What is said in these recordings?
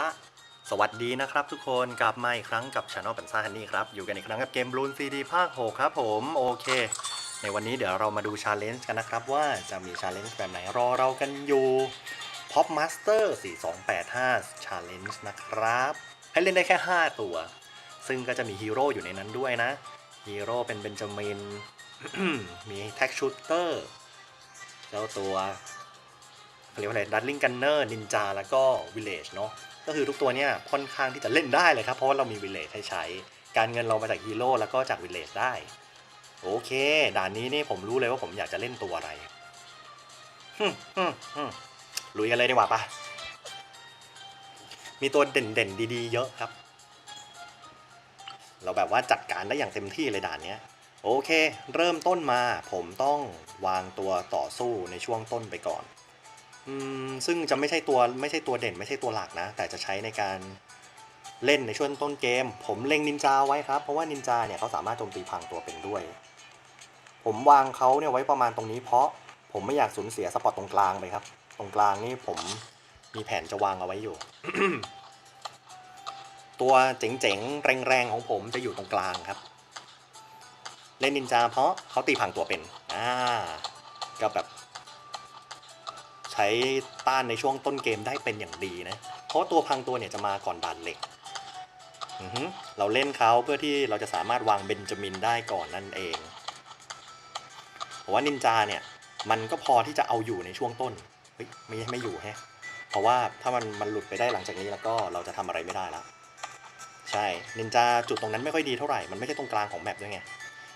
ละ สวัสดีนะครับทุกคนกลับมาอีกครั้งกับช anel ปันซ่าฮันนี่ครับ อยู่กันอีกครั้งกับเกมบลูนซีดีภาค 6 ครับผมโอเค ในวันนี้เดี๋ยวเรามาดูชาเลนจ์กันนะครับ ว่าจะมีชาเลนจ์แบบไหนรอเรากันอยู่ Pop Master 4285 Challenge นะครับ ให้เล่นได้แค่ 5 ตัว ซึ่งก็จะมีฮีโร่อยู่ในนั้นด้วยนะฮีโร่เป็นเบนจามินมีแท็กชูเตอร์เจ้าตัวเรียกว่าอะไรดัตลิงกันเนอร์นินจาแล้วก็วิลเลจเนาะ ก็คือทุกตัวเนี่ยค่อนข้างที่จะเล่นได้เลยครับ เพราะว่าเรามีวิลเลจให้ใช้ การเงินเรามาจากฮีโร่แล้วก็จากวิลเลจได้ โอเค ด่านนี้นี่ผมรู้เลยว่าผมอยากจะเล่นตัวอะไรฮึ่มฮึ่มฮึมลุยกันเลยดีกว่าปะมีตัวเด่นๆ ดีๆ เยอะครับ เราแบบว่าจัดการได้อย่างเต็มที่เลยด่านเนี้ยโอเค เริ่มต้นมาผมต้องวางตัวต่อสู้ในช่วงต้นไปก่อน ซึ่งจะไม่ใช่ตัวไม่ใช่ตัวเด่น ไม่ใช่ตัวหลักนะ แต่จะใช้ในการเล่นในช่วงต้นเกม ผมเล็งนินจาไว้ครับ เพราะว่านินจาเนี่ยเขาสามารถโจมตีพังตัวเป็นด้วย ผมวางเขาเนี่ยไว้ประมาณตรงนี้ เพราะผมไม่อยากสูญเสียสปอตตรงกลางไปครับ ตรงกลางนี่ผมมีแผนจะวางเอาไว้อยู่ ตัวเจ๋งๆแรงๆของผมจะอยู่ตรงกลางครับ เล่นนินจาเพราะเขาตีพังตัวเป็น อ่าก็แบบ ใช้ต้านในช่วงต้นเกมได้เป็นอย่างดีนะ เพราะตัวพังตัวเนี่ยจะมาก่อนด่านเหล็ก เราเล่นเขาเพื่อที่เราจะสามารถวางเบนจามินได้ก่อนนั่นเองผมว่านินจาเนี่ยมันก็พอที่จะเอาอยู่ในช่วงต้น เฮ้ยไม่ไม่อยู่แฮะ เพราะว่าถ้ามันมันหลุดไปได้หลังจากนี้แล้วก็เราจะทำอะไรไม่ได้แล้ว ใช่ นินจาจุดตรงนั้นไม่ค่อยดีเท่าไหร่ มันไม่ใช่ตรงกลางของแมปด้วยไง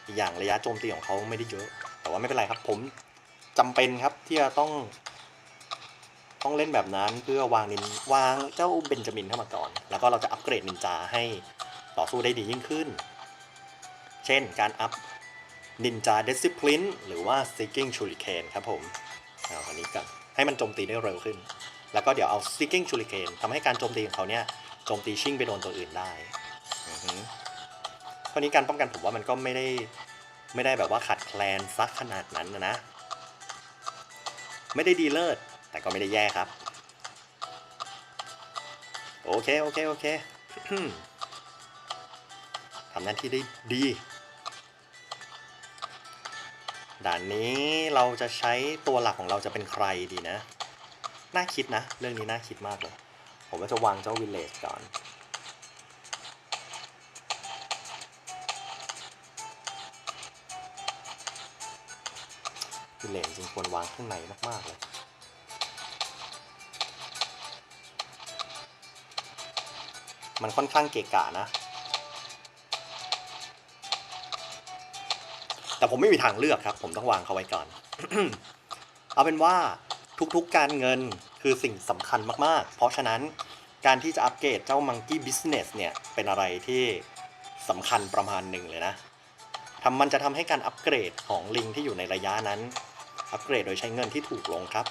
อีกอย่างระยะโจมตีของเขาไม่ได้เยอะ แต่ว่าไม่เป็นไรครับ ผมจำเป็นครับที่จะต้อง ต้องเล่นแบบนั้นเพื่อวางนินวางเจ้าเบนจามินเข้ามาก่อน แล้วก็เราจะอัปเกรดนินจาให้ต่อสู้ได้ดียิ่งขึ้น เช่นการอัพนินจาเดซิ p ลินหรือว่า Seeking Shuriken ครับผมเอาอันนี้กันให้มันโจมตีได้เร็วขึ้น แล้วก็เดี๋ยวเอา Seeking Shuriken ทำให้การโจมตีของเขาเนี่ยโจมตีชิ่งไปโดนตัวอื่นได้อือหือข้อนี้การป้องกันผมว่ามันก็ไม่ได้ไม่ได้แบบว่าขัดแคลนซักขนาดนั้นนะนะไม่ได้ดีเลิศ แต่ก็ไม่ได้แย่ครับ โอเค โอเค โอเคทำหน้าที่ได้ดี ด่านนี้เราจะใช้ตัวหลักของเราจะเป็นใครดีนะ น่าคิดนะ เรื่องนี้น่าคิดมากเลย ผมก็จะวางเจ้าวิลเลจก่อนวิลเลจจริงควรวางข้างในมาก ๆ เลย มันค่อนข้างเกะกะนะ แต่ผมไม่มีทางเลือกครับ ผมต้องวางเขาไว้ก่อน เอาเป็นว่าทุกๆการเงินคือสิ่งสำคัญมากๆ เพราะฉะนั้นการที่จะอัปเกรดเจ้า Monkey Business เนี่ย เป็นอะไรที่สำคัญประมาณหนึ่งเลยนะทำมันจะทำให้การอัปเกรดของลิงที่อยู่ในระยะนั้น อัปเกรดโดยใช้เงินที่ถูกลงครับ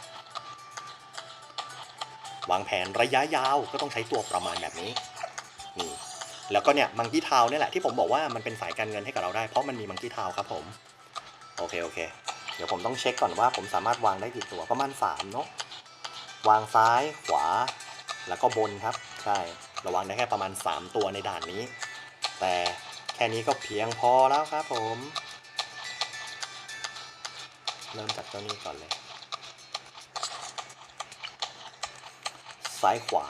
วางแผนระยะยาวก็ต้องใช้ตัวประมาณแบบนี้ แล้วก็เนี่ยมังกี้ทาวนี่ยแหละที่ผมบอกว่ามันเป็นสายการเงินให้กับเราได้เพราะมันมีมังกี้ทาวครับผม โอเคโอเค เดี๋ยวผมต้องเช็คก่อนว่าผมสามารถวางได้กี่ตัวประมาณ3เนาะวางซ้ายขวา แล้วก็บนครับ ใช่เราวางได้แค่ประมาณ 3 ตัวในด่านนี้ แต่แค่นี้ก็เพียงพอแล้วครับผม เริ่มจากเจ้านี้ก่อนเลย ซ้ายขวา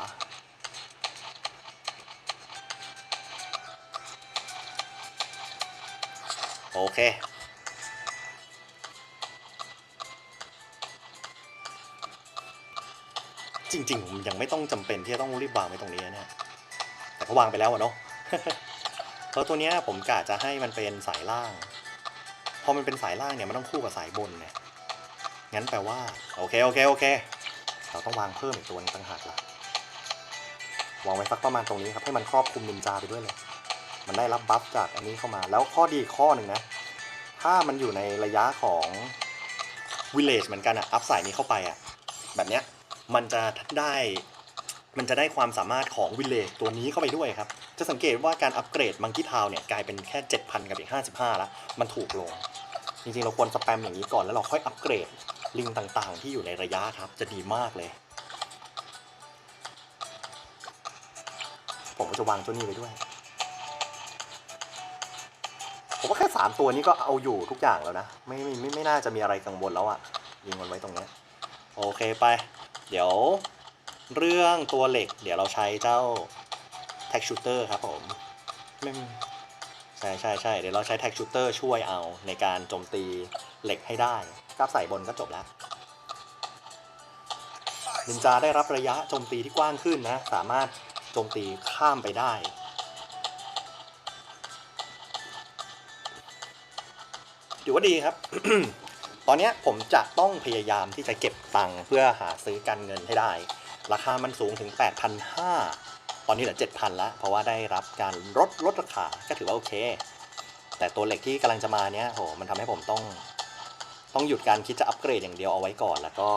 โอเค จริงๆผมยังไม่ต้องจำเป็นที่จะต้องรีบวางไว้ตรงนี้นะเนี่ยแต่ก็วางไปแล้วอะเนาะเพราะตัวเนี้ยผมกะจะให้มันเป็นสายล่าง พอมันเป็นสายล่างเนี่ยมันต้องคู่กับสายบนเนี่ย งั้นแปลว่า โอเคโอเคโอเค เราต้องวางเพิ่มอีกตัวนึงต่างหากละวางไว้สักประมาณตรงนี้ครับให้มันครอบคลุมนินจาไปด้วยเลย มันได้รับบัฟจากอันนี้เข้ามา แล้วข้อดีข้อหนึ่งนะ ถ้ามันอยู่ในระยะของวิลเลจเหมือนกันอะอัพสายนี้เข้าไปอะแบบเนี้ยมันจะได้มันจะได้ความสามารถของวิลเลจตัวนี้เข้าไปด้วยครับ จะสังเกตว่าการอัปเกรดมังกี้ทาวเนี่ยกลายเป็นแค่ 7,000 กับอีก 55 แล้วมันถูกลง จริงๆ เราควรสแปมอย่างนี้ก่อนแล้วเราค่อยอัปเกรดลิงต่างๆ ที่อยู่ในระยะครับ จะดีมากเลย ผมก็จะวางเจ้านี่ไว้ด้วย ผมว่าแค่สามตัวนี้ก็เอาอยู่ทุกอย่างแล้วนะ ไม่ไม่ไม่ไม่น่าจะมีอะไรกังวลแล้วอะ่ะยิงมันไว้ตรงเนี้ยโอเคไป เดี๋ยวเรื่องตัวเหล็ก เดี๋ยวเราใช้เจ้าแท็กชูเตอร์ครับผมไม่ใช่ใช่ใช่เดี๋ยวเราใช้แท็กชูเตอร์ช่วยเอาในการโจมตีเหล็กให้ได้กราฟใส่บนก็จบแล้วนินจาได้รับระยะโจมตีที่กว้างขึ้นนะ สามารถโจมตีข้ามไปได้ ถือว่าดีครับ ตอนนี้ผมจะต้องพยายามที่จะเก็บตังค์เพื่อหาซื้อการเงินให้ได้ ราคามันสูงถึง 8,500 ตอนนี้เหลือ 7,000แล้ว เพราะว่าได้รับการลดลดราคาก็ถือว่าโอเค แต่ตัวเหล็กที่กำลังจะมาเนี้ยโหมันทำให้ผมต้อง ต้องหยุดการคิดจะอัปเกรดอย่างเดียวเอาไว้ก่อนแล้วก็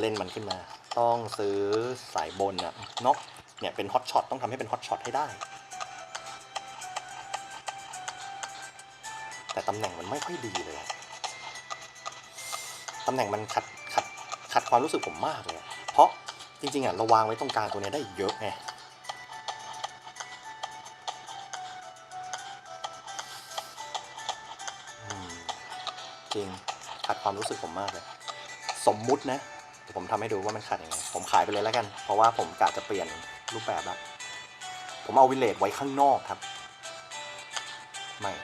เล่นมันขึ้นมา ต้องซื้อสายบนอะน็อกเนี่ยเป็นฮอตช็อตต้องทำให้เป็นฮอตช็อตให้ได้ ต่ตำแหน่งมันไม่ค่อยดีเลยตำแหน่งมันขัดขัดขัดความรู้สึกผมมากเลย เพราะจริงๆอะเราวางไว้ตรงกลางตัวเนี้ยได้เยอะไงจริงขัดความรู้สึกผมมากเลย สมมุตินะเดี๋ยวผมทำให้ดูว่ามันขัดยังไงผมขายไปเลยแล้วกัน เพราะว่าผมกะจะเปลี่ยนรูปแบบแล้วผมเอาวิเลจไว้ข้างนอกครับ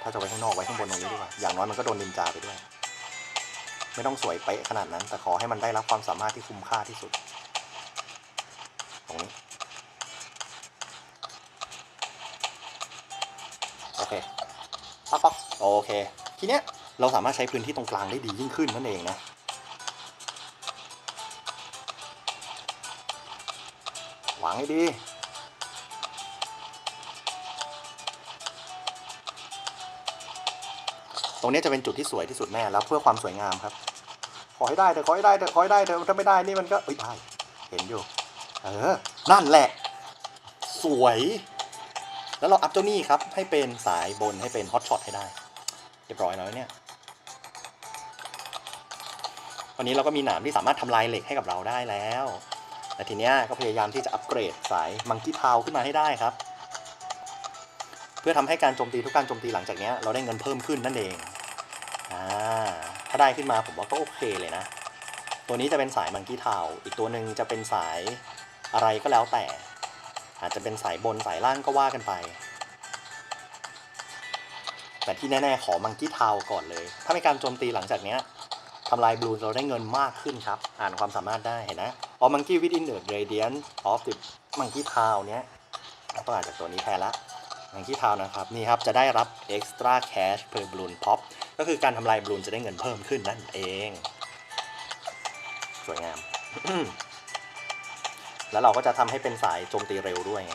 าจะไว้ข้างนอกไว้ข้างบนตรงนี้ดีกว่า อย่างน้อยมันก็โดนนินจาไปด้วย ไม่ต้องสวยเป๊ะขนาดนั้น แต่ขอให้มันได้รับความสามารถที่คุ้มค่าที่สุด ตรงนี้ โอเคป๊อกป๊อกโอเค ทีเนี้ยเราสามารถใช้พื้นที่ตรงกลางได้ดียิ่งขึ้นนั่นเองนะวางให้ดี ตรงนี้จะเป็นจุดที่สวยที่สุดแน่แล้วเพื่อความสวยงามครับ ขอให้ได้เถอะขอให้ได้เถอะขอให้ได้เถอะถ้าไม่ได้นี่มันก็เอ้ยได้เห็นอยู่ เออ นั่นแหละ สวย แล้วเราอัพเจ้านี่ครับ ให้เป็นสายบนให้เป็นฮอตช็อตให้ได้ เรียบร้อยแล้วเนี่ยวันนี้เราก็มีหนามที่สามารถทำลายเหล็กให้กับเราได้แล้วแต่ทีเนี้ยก็พยายามที่จะอัปเกรดสายมังกี้ทาวขึ้นมาให้ได้ครับ เพื่อทำให้การโจมตีทุกการโจมตีหลังจากเนี้ยเราได้เงินเพิ่มขึ้นนั่นเอง อ่าถ้าได้ขึ้นมาผมว่าก็โอเคเลยนะ ตัวนี้จะเป็นสายมังกี้ทาอีกตัวหนึ่งจะเป็นสายอะไรก็แล้วแต่ อาจจะเป็นสายบนสายล่างก็ว่ากันไป แต่ที่แน่ๆขอมังกี้ทาก่อนเลย ถ้ามีการโจมตีหลังจากเนี้ยทำลายบลูนเราได้เงินมากขึ้นครับ อ่านความสามารถได้เห็นนะ All monkey within the radiance of the monkey town เนี้ยต้องอ่านจากตัวนี้แทนละ monkey town นะครับนี่ครับจะได้รับ extra cash per balloon pop ก็คือการทำลายบลูนจะได้เงินเพิ่มขึ้นนั่นเอง สวยงาม แล้วเราก็จะทำให้เป็นสายโจมตีเร็วด้วยไง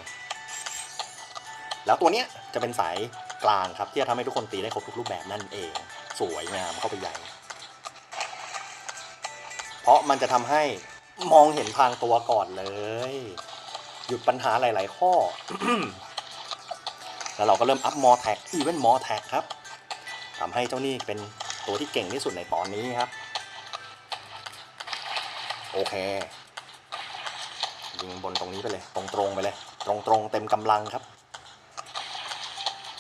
แล้วตัวเนี้ยจะเป็นสายกลางครับ ที่จะทำให้ทุกคนตีได้ครบทุกรูปแบบนั่นเอง สวยงามเข้าไปใหญ่ เพราะมันจะทำให้มองเห็นทางตัวก่อนเลย หยุดปัญหาหลาย ๆ ข้อ แล้วเราก็เริ่มอัพมอแท็กอีเวนมอแท็กครับทำให้เจ้านี่เป็นตัวที่เก่งที่สุดในตอนนี้ครับ โอเค ยิงบนตรงนี้ไปเลย ตรงๆไปเลย ตรงๆเต็มกำลังครับ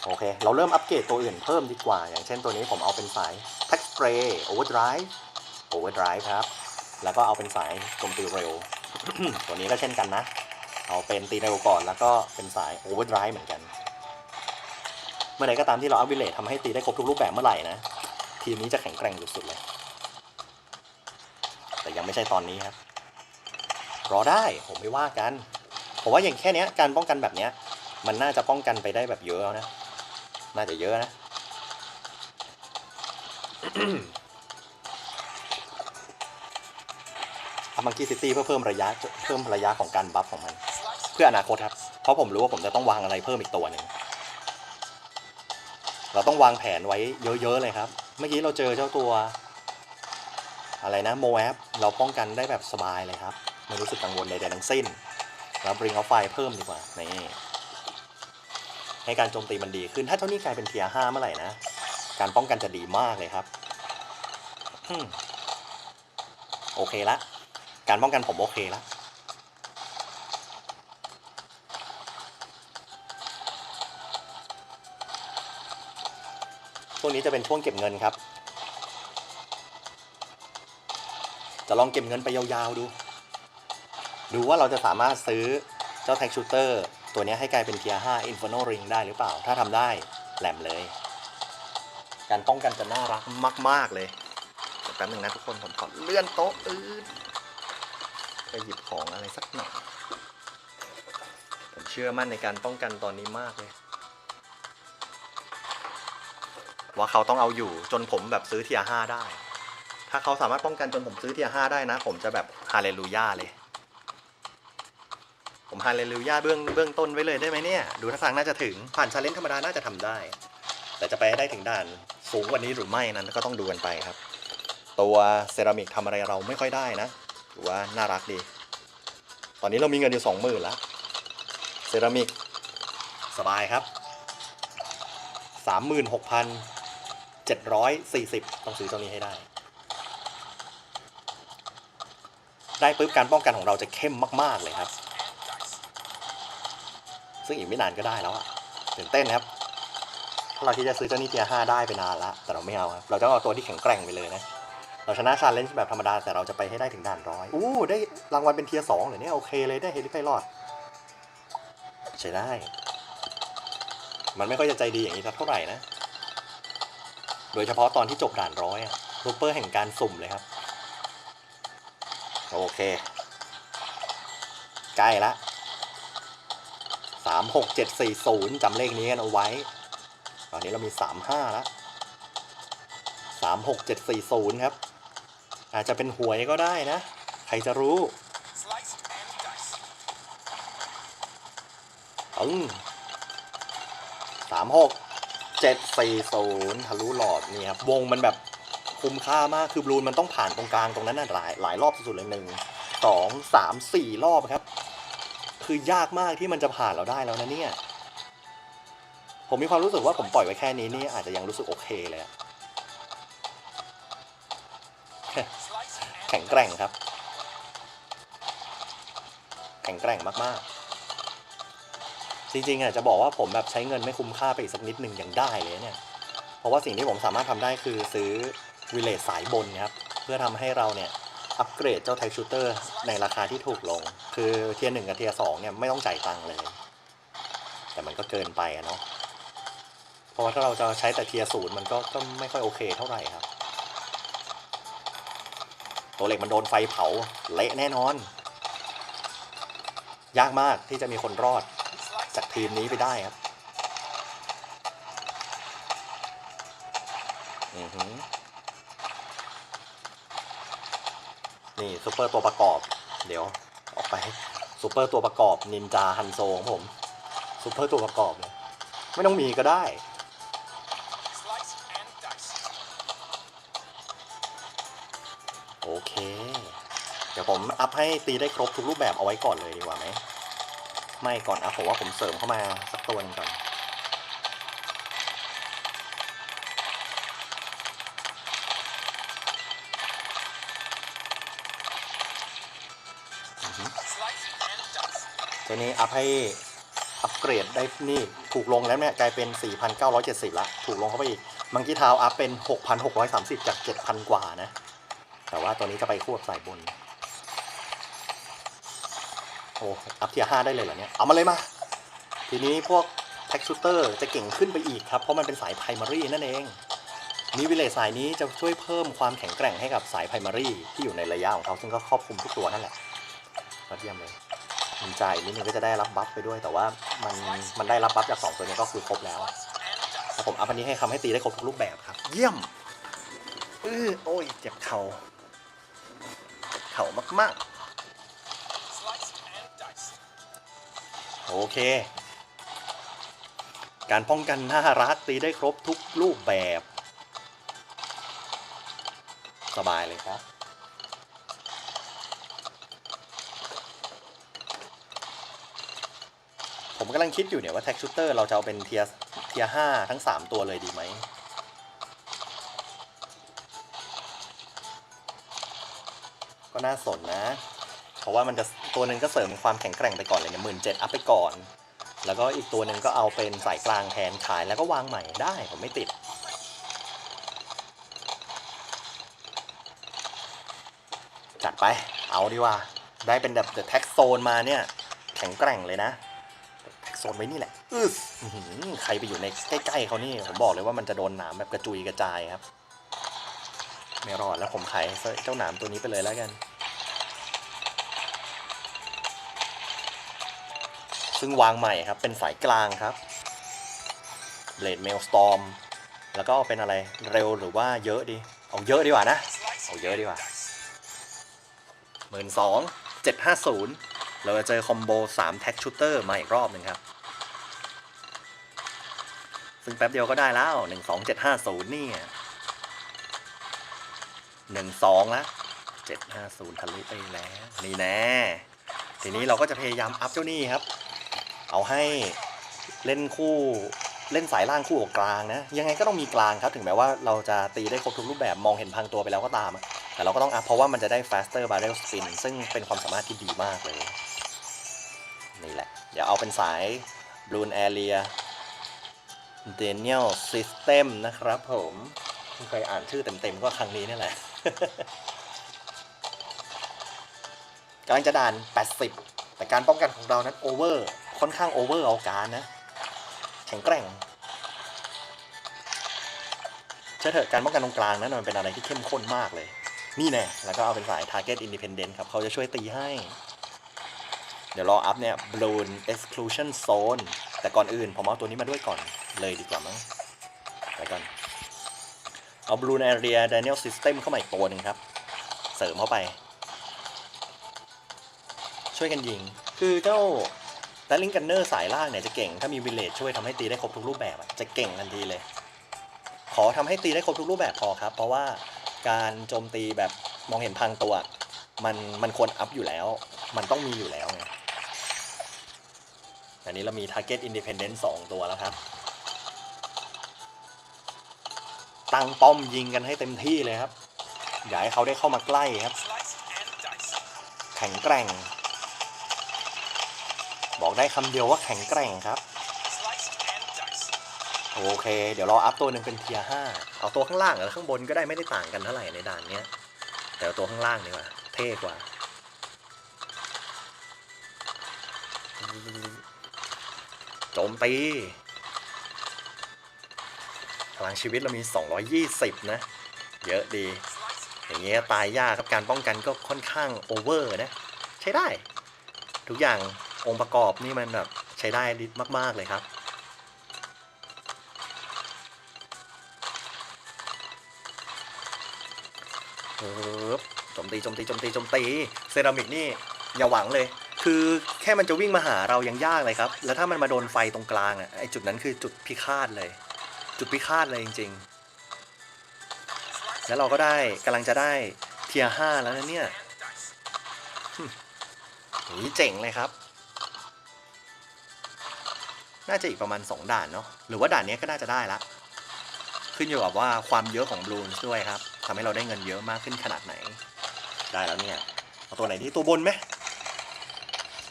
โอเค เราเริ่มอัปเกรดตัวอื่นเพิ่มดีกว่า อย่างเช่นตัวนี้ผมเอาเป็นสาย t a x Spray Overdrive Overdrive ครับ แล้วก็เอาเป็นสายโจมตีเร็ว ตัวนี้ก็เช่นกันนะ เอาเป็นตีเร็วก่อนแล้วก็เป็นสาย Overdrive เหมือนกัน มื่อใดก็ตามที่เราอัพวิเลททำให้ตีได้ครบทุกรูปแบบเมื่อไหร่นะ ทีมนี้จะแข็งแกร่งสุดๆเลย แต่ยังไม่ใช่ตอนนี้ครับรอได้ผมไม่ว่ากัน ผมว่าอย่างแค่นี้การป้องกันแบบนี้มันน่าจะป้องกันไปได้แบบเยอะแล้วนะ น่าจะเยอะนะทำมังกี้ซิตี้เพื่อเพิ่มระยะเพิ่มระยะของการบัฟของมัน เพื่ออนาคตครับ เพราะผมรู้ว่าผมจะต้องวางอะไรเพิ่มอีกตัวหนึ่ง เราต้องวางแผนไว้เยอะๆเลยครับ เมื่อกี้เราเจอเจ้าตัว อะไรนะโมแอปเราป้องกันได้แบบสบายเลยครับ ไม่รู้สึกกังวลใดๆทั้งสิ้นแล้วบริงเอาไฟเพิ่มดีกว่านี่ให้การโจมตีมันดีขึ้นถ้าเท่านี้กลายเป็นเทียห้าเมื่อไหร่นะ การป้องกันจะดีมากเลยครับโอเคละ การป้องกันผมโอเคละ ช่วงนี้จะเป็นช่วงเก็บเงินครับ จะลองเก็บเงินไปยาวๆดู ดูว่าเราจะสามารถซื้อเจ้าแท็กชูเตอร์ตัวนี้ให้กลายเป็นเทียร์5 Inferno Ring ได้หรือเปล่า ถ้าทำได้แหลมเลย การป้องกันจะน่ารักมาก ๆ เลยแป๊บนึงนะทุกคนผมขอเลื่อนโต๊ะอืดไปหยิบของอะไรสักหน่อยผมเชื่อมั่นในการป้องกันตอนนี้มากเลย ว่าเขาต้องเอาอยู่จนผมแบบซื้อเทียร์5ได้ ถ้าเขาสามารถป้องกันจนผมซื้อเทียร์5ได้นะ ผมจะแบบฮาเลลูยาเลย ผมฮาเลลูยาเบื้องเบื้องต้นไว้เลยได้ไหมเนี่ย ดูท่าทางน่าจะถึงผ่านชาเลนจ์ธรรมดาน่าจะทำได้ แต่จะไปให้ได้ถึงด่านสูงกว่านี้หรือไม่นั้นก็ต้องดูกันไปครับ ตัวเซรามิกทำอะไรเราไม่ค่อยได้นะถือว่าน่ารักดี ตอนนี้เรามีเงินอยู่สองหมื่นแล้วเซรามิกสบายครับสามหมื่นหกพันเจ็ดร้อยสี่สิบต้องซื้อตัวนี้ให้ได้ ได้ปุ๊บการป้องกันของเราจะเข้มมาก ๆ เลยครับ ซึ่งอีกไม่นานก็ได้แล้วอะตื่นเต้นครับถ้าเราที่จะซื้อเจ้านี่เทียห้าได้ไปนานละแต่เราไม่เอาครับ เราจะเอาตัวที่แข็งแกร่งไปเลยนะ เราชนะชาเลนจ์แบบธรรมดา แต่เราจะไปให้ได้ถึงด่านร้อยอู้ได้รางวัลเป็นเทียสองเหรอเนี่ยโอเคเลยได้เฮลิไพลอดใช้ได้ มันไม่ค่อยจะใจดีอย่างนี้สักเท่าไหร่นะ โดยเฉพาะตอนที่จบด่านร้อยอะรูเปอร์แห่งการสุ่มเลยครับ โอเค ใกล้ละสามหกเจ็ดสี่ศูนย์จำเลขนี้กันเอาไว้ ตอนนี้เรามีสามห้าล้วสามหกเจ็ดสี่ศูนย์ครับ อาจจะเป็นหวยก็ได้นะ ใครจะรู้ Slice and dice. ตึงสามหก เจ็ดสี่ศูนย์ทะลุหลอดนี่ครับวงมันแบบคุ้มค่ามากคือบลูนมันต้องผ่านตรงกลางตรงนั้นน่ะหลายหลายรอบสุดๆเลยหนึ่งสองสามสี่รอบครับ คือยากมากที่มันจะผ่านเราได้แล้วนะเนี่ย ผมมีความรู้สึกว่าผมปล่อยไว้แค่นี้นี่อาจจะยังรู้สึกโอเคเลยแข็งแกร่งครับ แข็งแกร่งมากๆ จริงๆอะจะบอกว่าผมแบบใช้เงินไม่คุ้มค่าไปอีกสักนิดหนึ่งยังได้เลยเนี่ย เพราะว่าสิ่งที่ผมสามารถทำได้คือซื้อวิเลจสายบนครับ เพื่อทำให้เราเนี่ยอัปเกรดเจ้าไทชูเตอร์ในราคาที่ถูกลง คือเทียร์หนึ่งกับเทียร์สองเนี่ยไม่ต้องจ่ายตังค์เลย แต่มันก็เกินไปอะเนาะเพราะว่าถ้าเราจะใช้แต่เทียร์ศูนย์มันก็ก็ไม่ค่อยโอเคเท่าไหร่ครับ ตัวเหล็กมันโดนไฟเผาเละแน่นอน ยากมากที่จะมีคนรอด จากทีมนี้ไปได้ครับนี่ซูเปอร์ตัวประกอบ เดี๋ยว ออกไปซูเปอร์ตัวประกอบนินจาฮันโซของผมซูเปอร์ตัวประกอบเลยไม่ต้องมีก็ได้โอเค เดี๋ยวผมอัพให้ตีได้ครบทุกรูปแบบเอาไว้ก่อนเลยดีกว่าไหม ไม่ก่อนอัพผมว่าผมเสริมเข้ามาสักตัวหนึงก่อนตัวนี้อัพให้อัปเกรดได้นี่ถูกลงแล้วเนี่ยกลายเป็น 4,970 ละถูกลงเข้าไปอีกมังกี้เท้าอัพเป็น 6,630 จาก 7,000 กว่านะ แต่ว่าตัวนี้จะไปควบสายบน โอ้อัพเทียร์5ได้เลยเหรอเนี่ย เอามาเลยมา ทีนี้พวกแท็กชูเตอร์จะเก่งขึ้นไปอีกครับ เพราะมันเป็นสายไพรมารีนั่นเองนี่วิเลสายนี้จะช่วยเพิ่มความแข็งแกร่งให้กับสายไพรมารีที่อยู่ในระยะของเขาซึ่งก็ครอบคลุมทุกตัวนั่นแหละยอดเยี่ยมเลยมันจ่ายนิดนึงก็จะได้รับบัฟไปด้วย แต่ว่ามันมันได้รับบัฟจากสองตัวนี้ก็คือครบแล้ว Slice and dice. แต่ผมอัพอันนี้ให้คำให้ตีได้ครบทุกรูปแบบครับ เยี่ยมเออโอ้ยเจ็บเข่าเข่ามาก Slice โอเค การป้องกันน่ารักตีได้ครบทุกรูปแบบ สบายเลยครับผมกำลังคิดอยู่เนี่ยว่าแท็กชูเตอร์เราจะเอาเป็นเทียเทียห้าทั้งสามตัวเลยดีไหม ก็น่าสนนะ เพราะว่ามันจะตัวหนึ่งก็เสริมความแข็งแกร่งไปก่อนเลยเนี่ยหมื่นเจ็ดอัพไปก่อน แล้วก็อีกตัวหนึ่งก็เอาเป็นสายกลางแทนขายแล้วก็วางใหม่ได้ผมไม่ติด จัดไปเอาดีว่า ได้เป็นแบบเดอะแท็กโซนมาเนี่ย แข็งแกร่งเลยนะแท็กโซนไว้นี่แหละอือใครไปอยู่ในใกล้ๆเขานี่ผมบอกเลยว่ามันจะโดนหนามแบบกระจุยกระจายครับ ไม่รอดแล้วผมขายเจ้าหนามตัวนี้ไปเลยแล้วกัน ซึ่งวางใหม่ครับ เป็นสายกลางครับเลดเมลสตอมแล้วก็เป็นอะไรเร็วหรือว่าเยอะดี เอาเยอะดีกว่านะ Slice Oh, yeah, and đi vào. dice. หมื่นสองเจ็ดห้าศูนย์เราจะเจอคอมโบสามแท็กชูเตอร์มาอีกรอบหนึ่งครับ ซึ่งแป๊บเดียวก็ได้แล้วหนึ่งสองเจ็ดห้าศูนย์นี่หนึ่งสองละเจ็ดห้าศูนย์ทะลุไปแล้ว นี่แน่ทีนี้เราก็จะพยายามอัพเจ้านี่ครับ เอาให้เล่นคู่เล่นสายล่างคู่กับกลางนะยังไงก็ต้องมีกลางครับถึงแม้ว่าเราจะตีได้ครบทุกรูปแบบมองเห็นพังตัวไปแล้วก็ตาม แต่เราก็ต้องอัพเพราะว่ามันจะได้ faster barrel spin ซึ่งเป็นความสามารถที่ดีมากเลยนี่แหละ เดี๋ยวเอาเป็นสาย Bloon Area Daniel System นะครับผมเพิ่งเคยอ่านชื่อเต็มๆก็ครั้งนี้นี่แหละกำลังจะด่าน 80 แต่การป้องกันของเรานั้นโอเวอร์ ค่อนข้างโอเวอร์เอาการนะ แข็งแกร่งเชื่อเถอะการป้องกันตรงกลางนั้นมันเป็นอะไรที่เข้มข้นมากเลย นี่แน่แล้วก็เอาเป็นสาย Target Independent ครับ เขาจะช่วยตีให้ เดี๋ยวรออัพเนี่ย Blown Exclusion Zone แต่ก่อนอื่น ผมเอาตัวนี้มาด้วยก่อนเลยดีกว่ามั้งไปก่อน เอา Bloon Area Daniel System เข้ามาอีกตัวหนึ่งครับ เสริมเข้าไป ช่วยกันยิง คือเจ้า แต่ลิงกันเนอร์สายล่างเนี่ยจะเก่ง ถ้ามีวิลเลจช่วยทำให้ตีได้ครบทุกรูปแบบจะเก่งทันทีเลย ขอทำให้ตีได้ครบทุกรูปแบบพอครับ เพราะว่าการโจมตีแบบมองเห็นพังตัว มันมันควรอัพอยู่แล้ว มันต้องมีอยู่แล้วไงอันนี้เรามี Target Independent 2 ตัวแล้วครับ ตั้งป้อมยิงกันให้เต็มที่เลยครับ อย่าให้เขาได้เข้ามาใกล้ครับ แข็งแกร่ง บอกได้คำเดียวว่าแข็งแกร่งครับ โอเค เดี๋ยวเราอัพตัวหนึ่งเป็นเทียห้าเอาตัวข้างล่างกับข้างบนก็ได้ไม่ได้ต่างกันเท่าไหร่ในด่านเนี้ย แต่เอาตัวข้างล่างดีกว่า เท่กว่า โจมตีพลังชีวิตเรามี 220 นะ เยอะดี อย่างเงี้ยตายยากครับการป้องกันก็ค่อนข้างโอเวอร์นะ ใช้ได้ ทุกอย่าง องค์ประกอบนี่มันแบบใช้ได้ดีมาก ๆ เลยครับ เออโจมตีโจมตีโจมตีโจมตีเซรามิกนี่อย่าหวังเลย คือแค่มันจะวิ่งมาหาเรายังยากเลยครับ แล้วถ้ามันมาโดนไฟตรงกลางอะไอจุดนั้นคือจุดพิฆาตเลย จุดพิฆาตเลยจริง ๆ แล้วเราก็ได้กำลังจะได้เทียห้าแล้วนะเนี่ยโห่เจ๋งเลยครับ น่าจะอีกประมาณ 2 ด่านเนาะหรือว่าด่านนี้ก็น่าจะได้ละ ขึ้นอยู่กับว่าความเยอะของบลูนด้วยครับทำให้เราได้เงินเยอะมากขึ้นขนาดไหน ได้แล้วเนี่ยเอาตัวไหนดีตัวบนไหม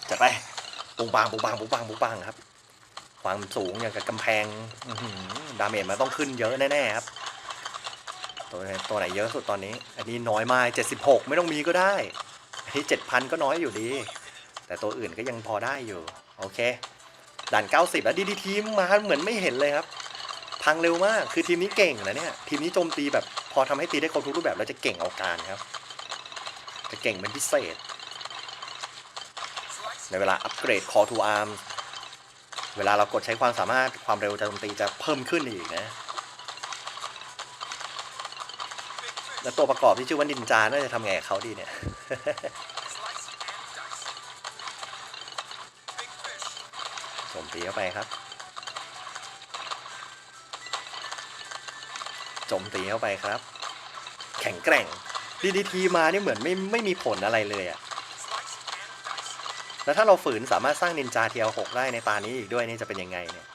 จัดไปปุงปังปุงปังปุงปังปุงปังครับ ความสูงอย่างกับกำแพงดาเมจมันต้องขึ้นเยอะแน่ๆครับ ตัวไหนตัวไหนเยอะสุดตอนนี้ อันนี้น้อยมาก76 ไม่ต้องมีก็ได้อันนี้7,000 ก็น้อยอยู่ดี แต่ตัวอื่นก็ยังพอได้อยู่ โอเค ด่าน 90 แล้วดีดีทีมมาเหมือนไม่เห็นเลยครับ พังเร็วมากคือทีมนี้เก่งนะเนี่ยทีมนี้โจมตีแบบพอทำให้ตีได้ครบทุกรูปแบบแล้วจะเก่งเอาการครับ จะเก่งเป็นพิเศษ ในเวลาอัปเกรด Call to Arm เวลาเรากดใช้ความสามารถความเร็วจะโจมตีจะเพิ่มขึ้นอีกนะแล้วตัวประกอบที่ชื่อว่านินจาน่าจะทำไงกับเขาดีเนี่ย โจมตีเข้าไปครับ จมตีเข้าไปครับ แข็งแกร่ง DDT มาเนี่ยเหมือนไม่ไม่มีผลอะไรเลยอะแล้วถ้าเราฝืนสามารถสร้างนินจาเทียวหกได้ในตานี้อีกด้วยนี่จะเป็นยังไงเนี่ย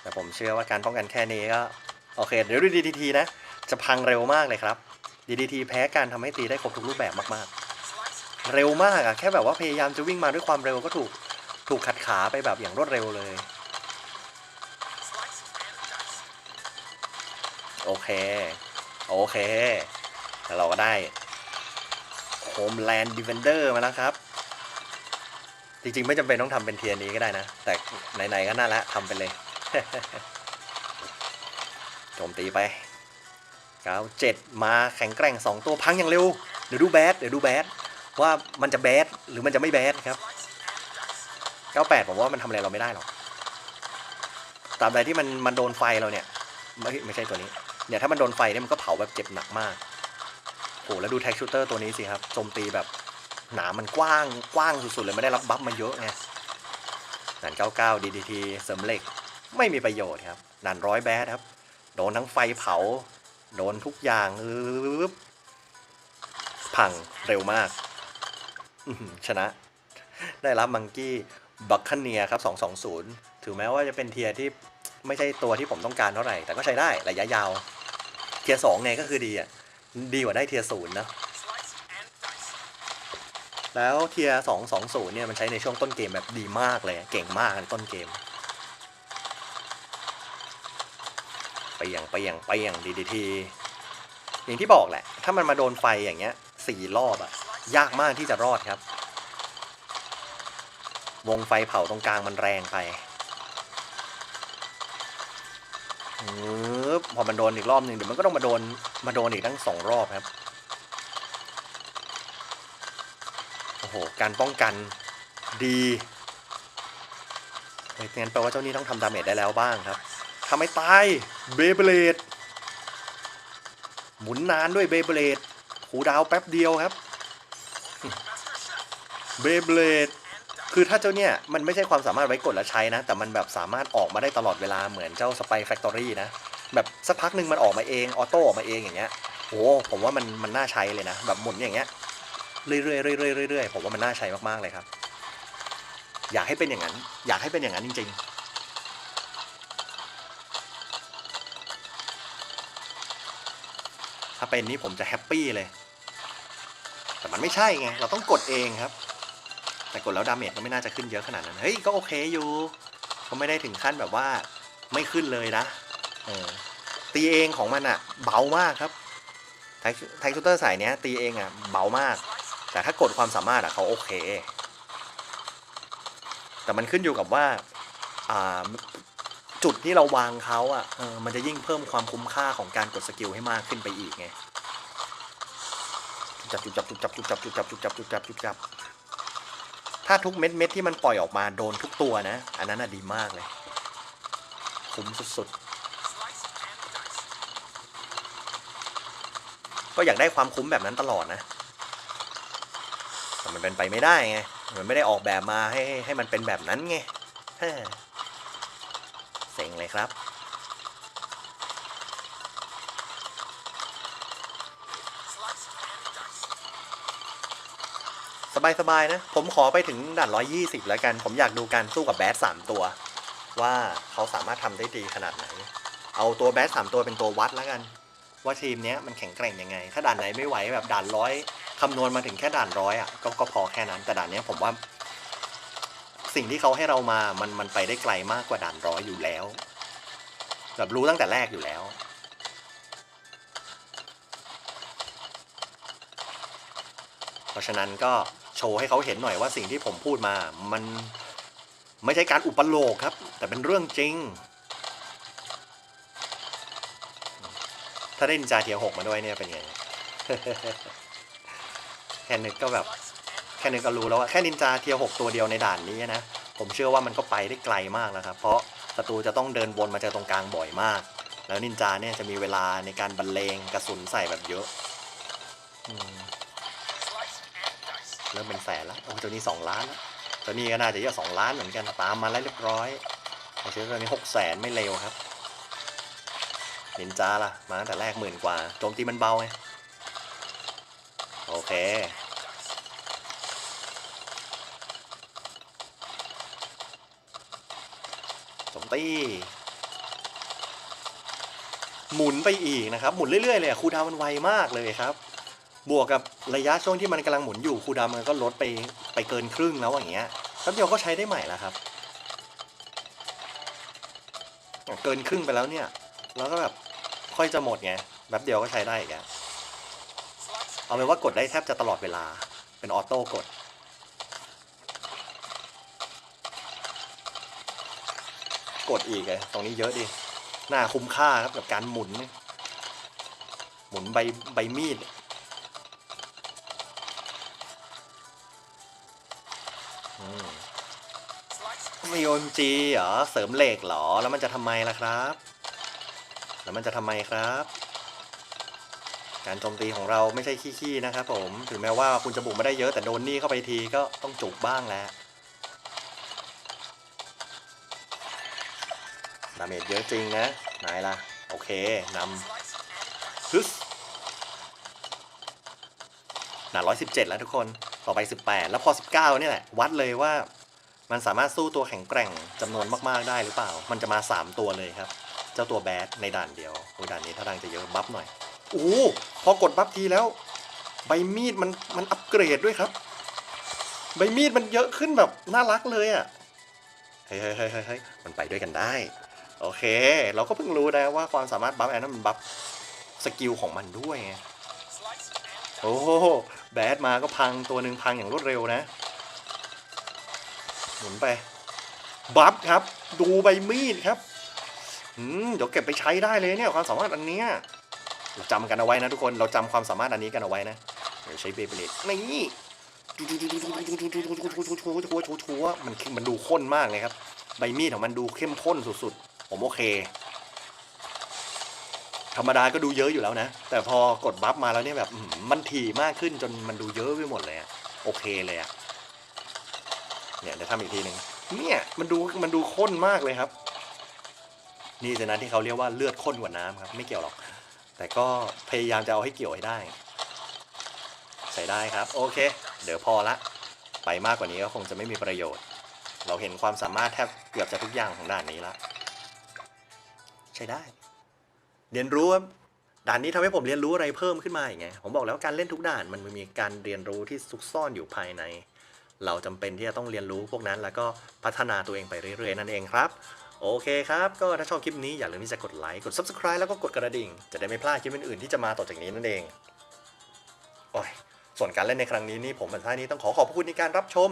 แต่ผมเชื่อว่าการป้องกันแค่นี้ก็ โอเค เดี๋ยวดู DDT นะ จะพังเร็วมากเลยครับ DDT แพ้การทำให้ตีได้ครบทุกรูปแบบมากๆ เร็วมากอะแค่แบบว่าพยายามจะวิ่งมาด้วยความเร็วก็ถูก ขาไปแบบอย่างรวดเร็วเลย โอเค โอเค แล้วเราก็ได้ Homeland Defender มาแล้วครับ จริงๆ ไม่จำเป็นต้องทำเป็นเทียนี้ก็ได้นะ แต่ไหนๆก็น่าละทำไปเลยโจมตีไป97มาแข็งแกร่ง 2 ตัวพังอย่างเร็ว เดี๋ยวดูแบดเดี๋ยวดูแบดว่ามันจะแบดหรือมันจะไม่แบดครับ 98 ผมว่ามันทำอะไรเราไม่ได้หรอกตราบใดที่มันมันโดนไฟเราเนี่ย ไม่ไม่ใช่ตัวนี้ เนี่ยถ้ามันโดนไฟเนี่ยมันก็เผาแบบเจ็บหนักมากโหแล้วดูแท็กชูเตอร์ตัวนี้สิครับโจมตีแบบหนามันกว้างกว้างสุดๆเลยไม่ได้รับบัฟมาเยอะไงนัน99 DDT เสริมเหล็กไม่มีประโยชน์ครับนันร้อยแบดครับ โดนทั้งไฟเผา โดนทุกอย่างอึ๊บพังเร็วมากชนะ ได้รับมังกี้ บัคคเนียครับ 220ถือแม้ว่าจะเป็นเทียที่ไม่ใช่ตัวที่ผมต้องการเท่าไหร่ แต่ก็ใช้ได้ระยะยาว เทียร์สองไงก็คือดีอะ ดีกว่าได้เทียร์ศูนย์นะ แล้วเทียร์สองสองศูนย์เนี่ยมันใช้ในช่วงต้นเกมแบบดีมากเลย เก่งมากในต้นเกม ไปอย่างไปอย่างไปอย่างดีดีทีอย่างที่บอกแหละ ถ้ามันมาโดนไฟอย่างเงี้ยสี่รอบอะยากมากที่จะรอดครับ วงไฟเผาตรงกลางมันแรงไปพอมันโดนอีกรอบหนึ่งเดี๋ยวมันก็ต้องมาโดนมาโดนอีกทั้งสองรอบครับ โอ้โห การป้องกันดีเฮ้ยงั้นแปลว่าเจ้านี่ต้องทำดาเมจได้แล้วบ้างครับทำให้ตาย เบเบเลดหมุนนานด้วยเบเบเลดหูดาวแป๊บเดียวครับ เบเบเลด คือถ้าเจ้าเนี่ยมันไม่ใช่ความสามารถไว้กดแล้วใช้นะ แต่มันแบบสามารถออกมาได้ตลอดเวลาเหมือนเจ้าสไปแฟคทอรี่นะ แบบสักพักหนึ่งมันออกมาเองออโต้ออกมาเองอย่างเงี้ยโอ้ผมว่ามันมันน่าใช้เลยนะ แบบหมุนอย่างเงี้ยเรื่อยๆเรื่อยๆเรื่อยๆผมว่ามันน่าใช้มากๆเลยครับ อยากให้เป็นอย่างนั้น อยากให้เป็นอย่างนั้นจริงๆถ้าเป็นนี้ผมจะแฮปปี้เลย แต่มันไม่ใช่ไง เราต้องกดเองครับ แต่กดแล้วดาเมจก็ไม่น่าจะขึ้นเยอะขนาดนั้น เฮ้ย ก็โอเคอยู่ก็ไม่ได้ถึงขั้นแบบว่าไม่ขึ้นเลยนะเออตีเองของมันอะเบามากครับไททชูเตอร์สายเนี้ยตีเองอะเบามาก แต่ถ้ากดความสามารถอะเขาโอเค แต่มันขึ้นอยู่กับว่าอ่าจุดที่เราวางเขาอะออมันจะยิ่งเพิ่มความคุ้มค่าของการกดสกิลให้มากขึ้นไปอีกไงจุบจับจุบจับจุบจับจุบจับจุบจับจุบจับจุบจับ ถ้าทุกเม็ดเม็ดที่มันปล่อยออกมาโดนทุกตัวนะ อันนั้นน่ะดีมากเลย คุ้มสุดๆ ก็อยากได้ความคุ้มแบบนั้นตลอดนะ แต่มันเป็นไปไม่ได้ไง มันไม่ได้ออกแบบมาให้ให้มันเป็นแบบนั้นไงเฮ้อเซ็งเลยครับ สบายๆนะ ผมขอไปถึงด่าน 120 แล้วกัน ผมอยากดูการสู้กับแบด3ตัว ว่าเขาสามารถทำได้ดีขนาดไหน เอาตัวแบด3ตัวเป็นตัววัดแล้วกัน ว่าทีมเนี้ยมันแข็งแกร่งยังไง ถ้าด่านไหนไม่ไหวแบบด่านร้อยคำนวณมาถึงแค่ด่านร้อยอะก็ก็พอแค่นั้นแต่ด่านเนี้ยผมว่า สิ่งที่เขาให้เรามามันมันไปได้ไกลมากกว่าด่านร้อยอยู่แล้วแบบรู้ตั้งแต่แรกอยู่แล้วเพราะฉะนั้นก็ โชว์ให้เขาเห็นหน่อยว่าสิ่งที่ผมพูดมา มันไม่ใช่การอุปโลกครับ แต่เป็นเรื่องจริง ถ้าได้นินจาเทียหกมาด้วยเนี่ยเป็นไงแค่นึกก็แบบแค่นึกก็รู้แล้วว่าแค่นินจาเทียหกตัวเดียวในด่านนี้นะ ผมเชื่อว่ามันก็ไปได้ไกลมากแล้วครับ เพราะศัตรูจะต้องเดินวนมาเจอตรงกลางบ่อยมาก แล้วนินจาเนี่ยจะมีเวลาในการบรรเลงกระสุนใส่แบบเยอะ เริ่มเป็นแสนแล้วโอ้ตัวนี้สองล้านล้วตัวนี้ก็น่าจะเยอะสองล้านเหมือนกันตามมาแล้วเรียบร้อยไอเชื้อตัวนี้หกแสนไม่เร็วครับนินจาล่ะ มาตั้งแต่แรกหมื่นกว่าโจมตีมันเบาไงโอเคโจมตีหมุนไปอีกนะครับ หมุนเรื่อยๆเลยอะคูดาวมันไวมากเลยครับ วกกับระยะช่วงที่มันกำลังหมุนอยู่คูดามันก็ลดไปไปเกินครึ่งแล้วอย่างเงี้ยแป๊บเดียวก็ใช้ได้ใหม่แล้วครับ เกินครึ่งไปแล้วเนี่ย แล้วก็แบบค่อยจะหมดไงแป๊บเดียวก็ใช้ได้อีกอะเอาเป็นว่ากดได้แทบจะตลอดเวลาเป็นออโต้กดกดอีกเลยตรงนี้เยอะดิ น่าคุ้มค่าครับกับการหมุน หมุนใบใบมีด มีโอนจีเหรอ เสริมเหล็กเหรอ แล้วมันจะทำไมล่ะครับ แล้วมันจะทำไมครับ การโจมตีของเราไม่ใช่ขี้ๆนะครับผม ถึงแม้ว่าคุณจะบุกมาได้เยอะแต่โดนนี่เข้าไปทีก็ต้องจุกบ้างแหละดาเมจเยอะจริงนะไหนล่ะ โอเคนำ slice and dice. ฮึสหนาร้อยสิบเจ็ดแล้วทุกคน ต่อไปสิบแปดแล้วพอสิบเก้านี่แหละ วัดเลยว่า มันสามารถสู้ตัวแข็งแกร่งจำนวนมากๆได้หรือเปล่า มันจะมาสามตัวเลยครับ เจ้าตัวแบดในด่านเดียวโอ้ด่านนี้ถ้าทางจะเยอะบัฟหน่อยโอ้พอกดบัฟทีแล้ว ใบมีดมันมันอัปเกรดด้วยครับ ใบมีดมันเยอะขึ้นแบบน่ารักเลยอะ่ะเฮ้ยเฮ้ยเฮ้ยเฮ้ยมันไปด้วยกันได้ โอเค เราก็เพิ่งรู้นะว่าความสามารถบัฟแอนนั้นมันบัฟสกิลของมันด้วยไงโอ้แบดมาก็พังตัวหนึ่งพังอย่างรวดเร็วนะ หมุนไปบัฟครับ ดูใบมีดครับอืมเดี๋ยวเก็บไปใช้ได้เลยเนี่ยความสามารถอันเนี้ยเราจำกันเอาไว้นะทุกคนเราจำความสามารถอันนี้กันเอาไว้นะเดี๋ยวใช้เบเบเลดนี่ชัวมันมันดูข้นมากเลยครับ ใบมีดของมันดูเข้มข้นสุดๆ ผมโอเค ธรรมดาก็ดูเยอะอยู่แล้วนะ แต่พอกดบัฟมาแล้วเนี่ยแบบอื้อหือมันถี่มากขึ้นจนมันดูเยอะไปหมดเลยอะโอเคเลยอะ เนี่ยเดี๋ยวทำอีกทีหนึ่งเนี่ยมันดูมันดูข้นมากเลยครับ นี่สินะที่เขาเรียกว่าเลือดข้นกว่าน้ำครับ ไม่เกี่ยวหรอก แต่ก็พยายามจะเอาให้เกี่ยวให้ได้ ใส่ได้ครับ โอเค เดี๋ยวพอละ ไปมากกว่านี้ก็คงจะไม่มีประโยชน์ เราเห็นความสามารถแทบเกือบจะทุกอย่างของด่านนี้ละใช้ได้ เรียนรู้ด่านนี้ทำให้ผมเรียนรู้อะไรเพิ่มขึ้นมาอย่างไงผมบอกแล้วการเล่นทุกด่านมันมีการเรียนรู้ที่ซุกซ่อนอยู่ภายใน เราจำเป็นที่จะต้องเรียนรู้พวกนั้น แล้วก็พัฒนาตัวเองไปเรื่อยๆ นั่นเองครับ โอเคครับ ก็ถ้าชอบคลิปนี้อย่าลืมที่จะกดไลค์ กด subscribe แล้วก็กดกระดิ่ง จะได้ไม่พลาดคลิปอื่นๆที่จะมาต่อจากนี้นั่นเอง โอ้ย ส่วนการเล่นในครั้งนี้นี่ผมบันท่านี้ต้องขอขอบคุณในการรับชม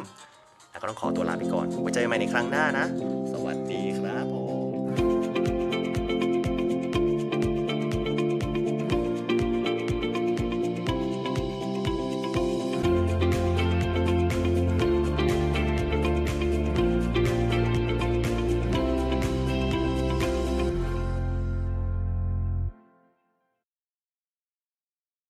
แล้วก็ต้องขอตัวลาไปก่อน ไว้เจอกันใหม่ในครั้งหน้านะ